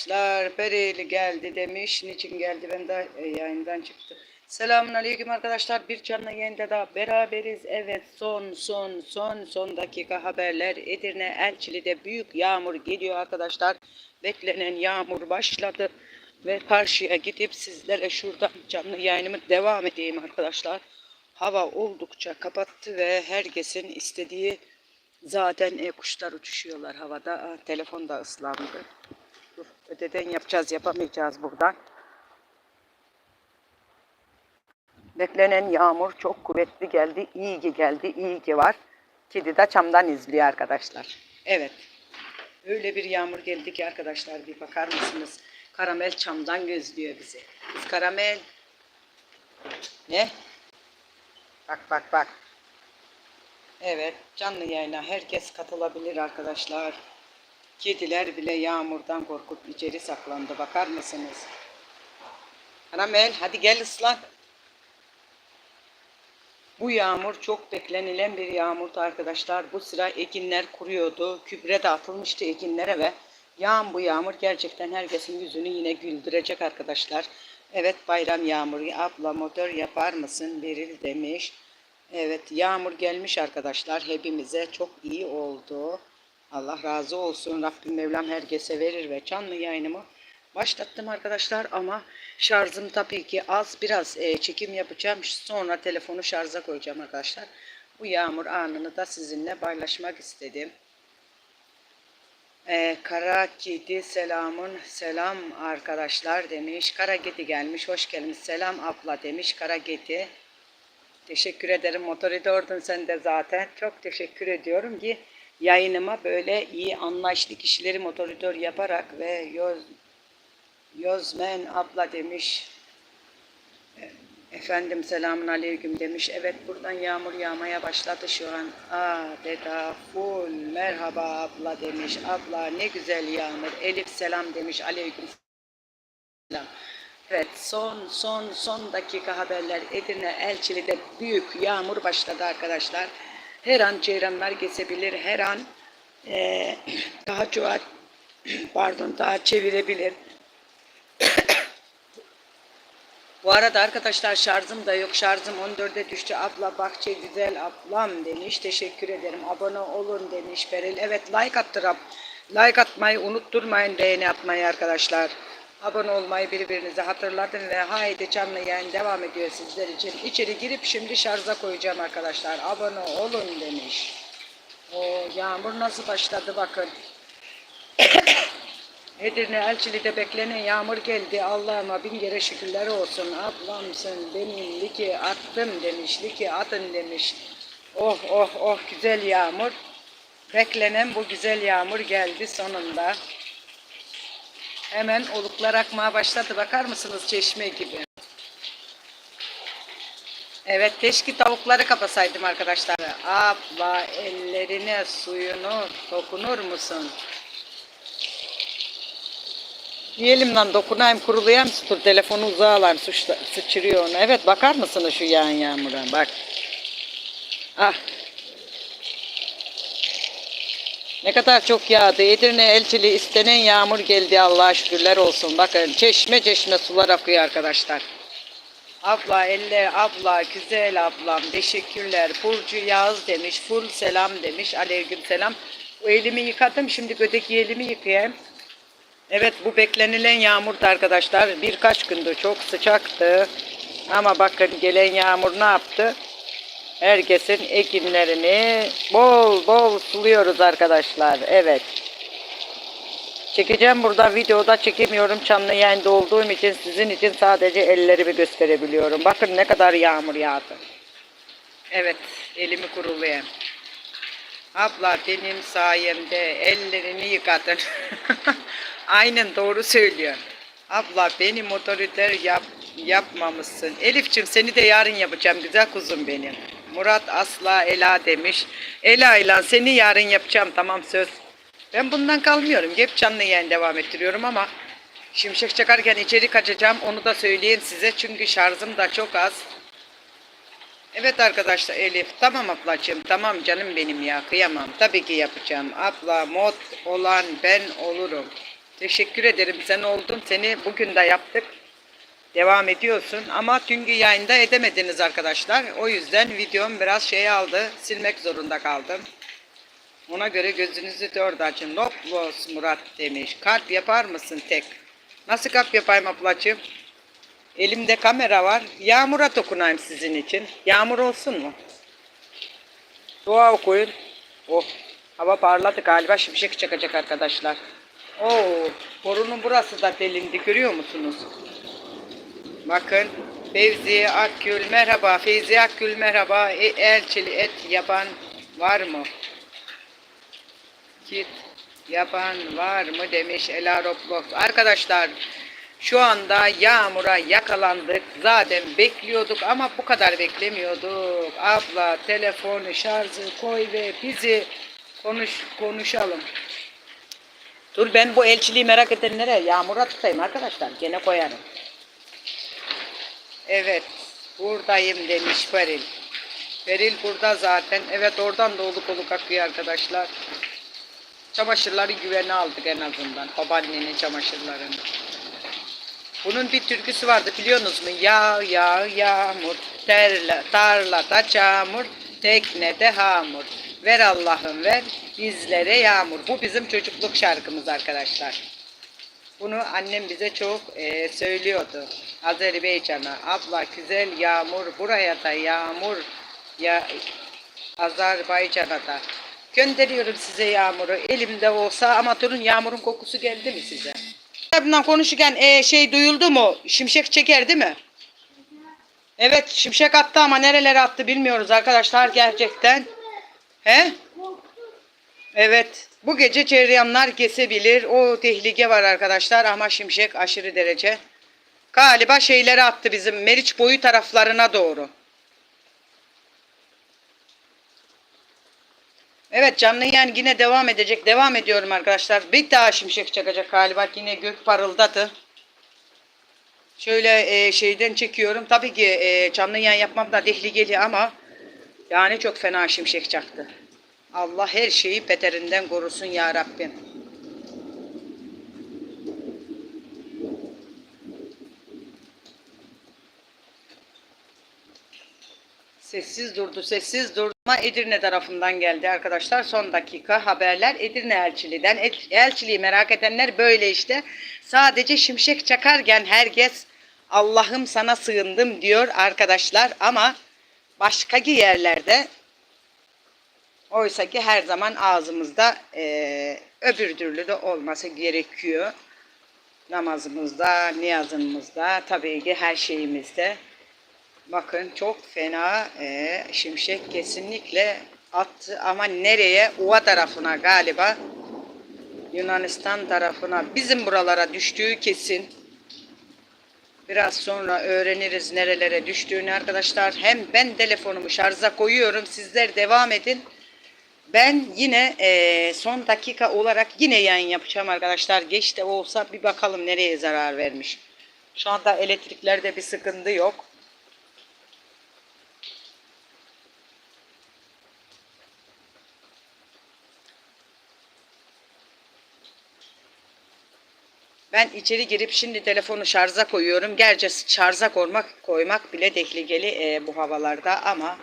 Arkadaşlar Bereli geldi demiş. Niçin geldi? Ben de yayından çıktı. Selamun aleyküm arkadaşlar. Bir canlı yayında da beraberiz. Evet son son son son dakika haberler. Edirne Elçili'de büyük yağmur geliyor arkadaşlar. Beklenen yağmur başladı. Ve karşıya gidip sizlere şuradan canlı yayınımı devam edeyim arkadaşlar. Hava oldukça kapattı ve herkesin istediği zaten e, kuşlar uçuşuyorlar havada. Aa, telefon da ıslandı. Dur, ödeden yapacağız, yapamayacağız buradan. Beklenen yağmur çok kuvvetli geldi, iyi ki geldi, iyi ki var. Kedi de çamdan izliyor arkadaşlar. Evet. Öyle bir yağmur geldi ki arkadaşlar bir bakar mısınız? Karamel çamdan gözlüyor bizi. Kız karamel. Ne? Bak bak bak. Evet canlı yayına herkes katılabilir arkadaşlar. Kediler bile yağmurdan korkup içeri saklandı. Bakar mısınız? Karamel hadi gel ıslan. Bu yağmur çok beklenilen bir yağmurdu arkadaşlar. Bu sıra ekinler kuruyordu. Kübre de atılmıştı ekinlere ve yağan bu yağmur gerçekten herkesin yüzünü yine güldürecek arkadaşlar. Evet bayram yağmuru abla motor yapar mısın Beril demiş. Evet yağmur gelmiş arkadaşlar hepimize çok iyi oldu. Allah razı olsun. Rabbim Mevlam herkese verir ve canlı yayınımı başlattım arkadaşlar ama şarjım tabii ki az biraz e, çekim yapacağım. Sonra telefonu şarja koyacağım arkadaşlar. Bu yağmur anını da sizinle paylaşmak istedim. Ee, Kara Kedi selamın selam arkadaşlar demiş. Kara Kedi gelmiş. Hoş gelmiş. Selam abla demiş. Kara Kedi. Teşekkür ederim. Motoridordun sen de zaten. Çok teşekkür ediyorum ki yayınıma böyle iyi anlaşlı kişileri motoridor yaparak ve yoz, Yozmen abla demiş. E, Efendim selamun aleyküm demiş. Evet buradan yağmur yağmaya başladı şu an. Adeta full merhaba abla demiş. Abla ne güzel yağmur. Elif selam demiş. Aleyküm selam. Evet son son son dakika haberler Edirne Elçili'de büyük yağmur başladı arkadaşlar. Her an ceyranlar geçebilir. Her an eee daha çok pardon daha çevirebilir. Bu arada arkadaşlar şarjım da yok. Şarjım 14'e düştü. Abla bahçe güzel ablam demiş. Teşekkür ederim. Abone olun demiş Beril. Evet like attırım. Like atmayı unutturmayın. Beğeni atmayı arkadaşlar. Abone olmayı birbirinize hatırlatın ve haydi canlı yayın devam ediyor sizler için. İçeri girip şimdi şarja koyacağım arkadaşlar. Abone olun demiş. O yağmur nasıl başladı bakın. Edirne Elçili'de beklenen yağmur geldi. Allah'ıma bin kere şükürler olsun. Ablamsın benim liki attım demiş. Liki atın demiş. Oh oh oh güzel yağmur. Beklenen bu güzel yağmur geldi sonunda. Hemen oluklar akmaya başladı. Bakar mısınız çeşme gibi. Evet keşke tavukları kapasaydım arkadaşlar. Abla ellerine suyunu dokunur musun? Diyelim lan dokunayım kurulayım dur telefonu uzağa alayım sıçrıyor onu. Evet bakar mısınız şu yağan yağmura bak. Ah. Ne kadar çok yağdı. Edirne Elçili istenen yağmur geldi Allah'a şükürler olsun. Bakın çeşme çeşme sular akıyor arkadaşlar. Abla elle abla güzel ablam teşekkürler. Burcu Yağız demiş. Full selam demiş. Aleyküm selam. Elimi yıkadım şimdi öteki elimi yıkayayım. Evet bu beklenilen yağmurdu arkadaşlar. Birkaç gündür çok sıcaktı. Ama bakın gelen yağmur ne yaptı? Herkesin ekinlerini bol bol suluyoruz arkadaşlar. Evet. Çekeceğim burada videoda çekemiyorum canlı yayında olduğum için sizin için sadece ellerimi gösterebiliyorum. Bakın ne kadar yağmur yağdı. Evet elimi kurulayayım. Abla benim sayemde ellerini yıkadın. Aynen doğru söylüyor. Abla beni motoritör yap, yapmamışsın. Elifçim seni de yarın yapacağım güzel kuzum benim. Murat Asla Ela demiş. Ela ile seni yarın yapacağım tamam söz. Ben bundan kalmıyorum. Hep canlı yayın devam ettiriyorum ama şimşek çakarken içeri kaçacağım. Onu da söyleyeyim size. Çünkü şarjım da çok az. Evet arkadaşlar Elif. Tamam ablacığım. Tamam canım benim ya. Kıyamam. Tabii ki yapacağım. Abla mod olan ben olurum. Teşekkür ederim. Sen oldun. Seni bugün de yaptık. Devam ediyorsun. Ama dünkü yayında edemediniz arkadaşlar. O yüzden videom biraz şey aldı. Silmek zorunda kaldım. Ona göre gözünüzü dört açın. Loplos Murat demiş. Kalp yapar mısın tek? Nasıl kalp yapayım ablacığım? Elimde kamera var. Yağmura dokunayım sizin için. Yağmur olsun mu? Dua okuyun. Oh. Hava parladı galiba şimşek çakacak arkadaşlar. Oo, borunun burası da delindi görüyor musunuz? Bakın Fevzi Akgül merhaba. Fevzi Akgül merhaba. E, elçili et yapan var mı? Kit yapan var mı demiş Ela Roblox. Arkadaşlar şu anda yağmura yakalandık. Zaten bekliyorduk ama bu kadar beklemiyorduk. Abla telefonu şarjı koy ve bizi konuş konuşalım. Dur ben bu elçiliği merak edenlere yağmura tutayım arkadaşlar. Gene koyarım. Evet. Buradayım demiş Feril. Feril burada zaten. Evet oradan da oluk oluk akıyor arkadaşlar. Çamaşırları güvene aldık en azından. Babaannenin çamaşırlarını. Bunun bir türküsü vardı biliyorsunuz mu? Yağ yağ yağmur, terla, tarlada çamur, teknede hamur. Ver Allah'ım ver bizlere yağmur. Bu bizim çocukluk şarkımız arkadaşlar. Bunu annem bize çok e, söylüyordu. Azerbaycan'a abla güzel yağmur buraya da yağmur ya Azerbaycan'a da gönderiyorum size yağmuru elimde olsa ama durun yağmurun kokusu geldi mi size? Bundan konuşurken e, şey duyuldu mu? Şimşek çeker değil mi? Evet şimşek attı ama nerelere attı bilmiyoruz arkadaşlar gerçekten. He? Evet. Bu gece ceryanlar kesebilir. O tehlike var arkadaşlar ama şimşek aşırı derece. Galiba şeyleri attı bizim Meriç boyu taraflarına doğru. Evet canlı yani yine devam edecek. Devam ediyorum arkadaşlar. Bir daha şimşek çakacak galiba. Yine gök parıldadı. Şöyle e, şeyden çekiyorum. Tabii ki e, canlı yayın yapmam da tehlikeli ama yani çok fena şimşek çaktı. Allah her şeyi beterinden korusun ya Rabbim. Sessiz durdu, sessiz durdu ama Edirne tarafından geldi arkadaşlar. Son dakika haberler Edirne elçiliğinden. El- Elçiliği merak edenler böyle işte. Sadece şimşek çakarken herkes Allah'ım sana sığındım diyor arkadaşlar. Ama başka yerlerde Oysa ki her zaman ağzımızda eee öbür türlü de olması gerekiyor. Namazımızda, niyazımızda, tabii ki her şeyimizde. Bakın çok fena eee, şimşek kesinlikle attı ama nereye? Uva tarafına galiba. Yunanistan tarafına. Bizim buralara düştüğü kesin. Biraz sonra öğreniriz nerelere düştüğünü arkadaşlar. Hem ben telefonumu şarja koyuyorum. Sizler devam edin. Ben yine eee, son dakika olarak yine yayın yapacağım arkadaşlar. Geç de olsa bir bakalım nereye zarar vermiş. Şu anda elektriklerde bir sıkıntı yok. Ben içeri girip şimdi telefonu şarja koyuyorum. Gerçi şarja koymak, koymak bile tehlikeli eee, bu havalarda ama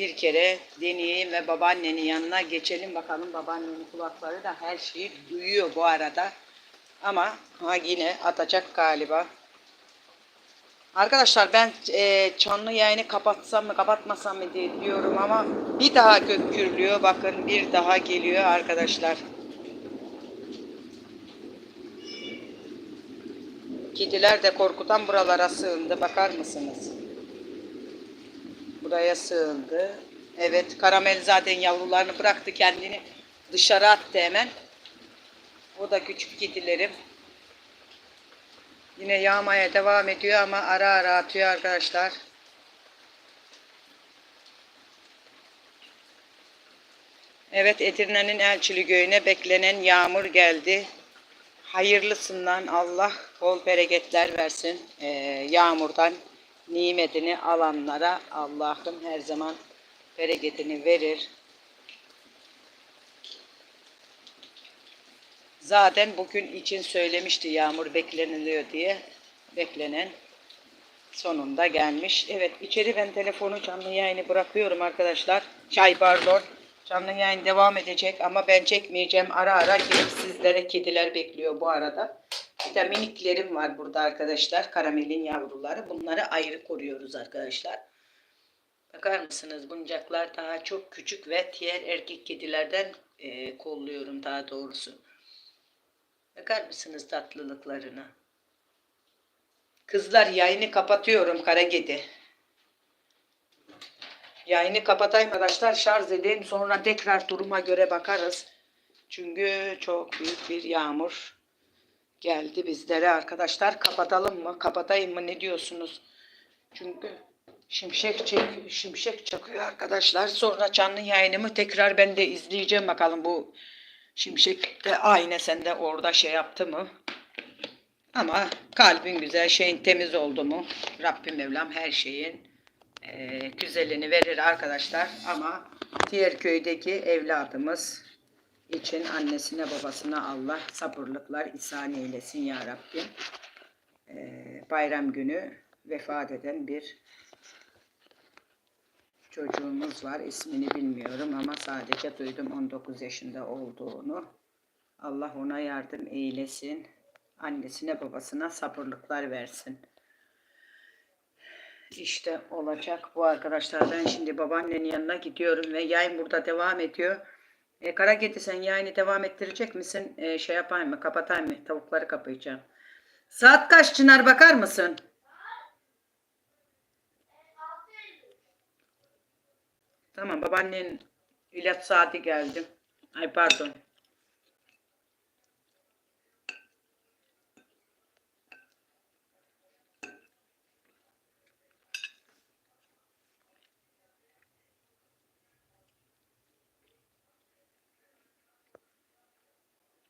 bir kere deneyeyim ve babaannenin yanına geçelim bakalım. Babaannenin kulakları da her şeyi duyuyor bu arada. Ama ha yine atacak galiba. Arkadaşlar ben e, canlı yayını kapatsam mı kapatmasam mı diye diyorum ama bir daha gök. Bakın bir daha geliyor arkadaşlar. Kediler de korkutan buralara sığındı. Bakar mısınız? Buraya sığındı. Evet karamel zaten yavrularını bıraktı kendini dışarı attı hemen. O da küçük kedilerim. Yine yağmaya devam ediyor ama ara ara atıyor arkadaşlar. Evet Edirne'nin Elçili Göyü'ne beklenen yağmur geldi. Hayırlısından Allah bol bereketler versin. Ee, yağmurdan nimetini alanlara Allah'ım her zaman bereketini verir. Zaten bugün için söylemişti yağmur bekleniliyor diye. Beklenen sonunda gelmiş. Evet içeri ben telefonu canlı yayını bırakıyorum arkadaşlar. Çay pardon. Canlı yayın devam edecek ama ben çekmeyeceğim. Ara ara gelip sizlere kediler bekliyor bu arada. De miniklerim var burada arkadaşlar. Karamelin yavruları. Bunları ayrı koruyoruz arkadaşlar. Bakar mısınız buncaklar daha çok küçük ve diğer erkek kedilerden e, kolluyorum daha doğrusu. Bakar mısınız tatlılıklarına? Kızlar yayını kapatıyorum kara kedi. Yayını kapatayım arkadaşlar şarj edeyim sonra tekrar duruma göre bakarız. Çünkü çok büyük bir yağmur geldi bizlere arkadaşlar. Kapatalım mı? Kapatayım mı? Ne diyorsunuz? Çünkü şimşek çek, şimşek çakıyor arkadaşlar. Sonra canlı yayınımı tekrar ben de izleyeceğim bakalım bu şimşek de aynı sende orada şey yaptı mı? Ama kalbin güzel, şeyin temiz oldu mu? Rabbim Mevlam her şeyin eee, güzelini verir arkadaşlar. Ama diğer köydeki evladımız için annesine babasına Allah sabırlıklar ihsan eylesin ya Rabbim. Eee, bayram günü vefat eden bir çocuğumuz var. İsmini bilmiyorum ama sadece duydum 19 yaşında olduğunu. Allah ona yardım eylesin. Annesine babasına sabırlıklar versin. İşte olacak bu arkadaşlar. Ben şimdi babaannenin yanına gidiyorum ve yayın burada devam ediyor. E, Kara Kedi sen yayını devam ettirecek misin? E, şey yapayım mı? Kapatayım mı? Tavukları kapayacağım. Saat kaç Çınar bakar mısın? Tamam babaannen ilaç saati geldi. Ay pardon.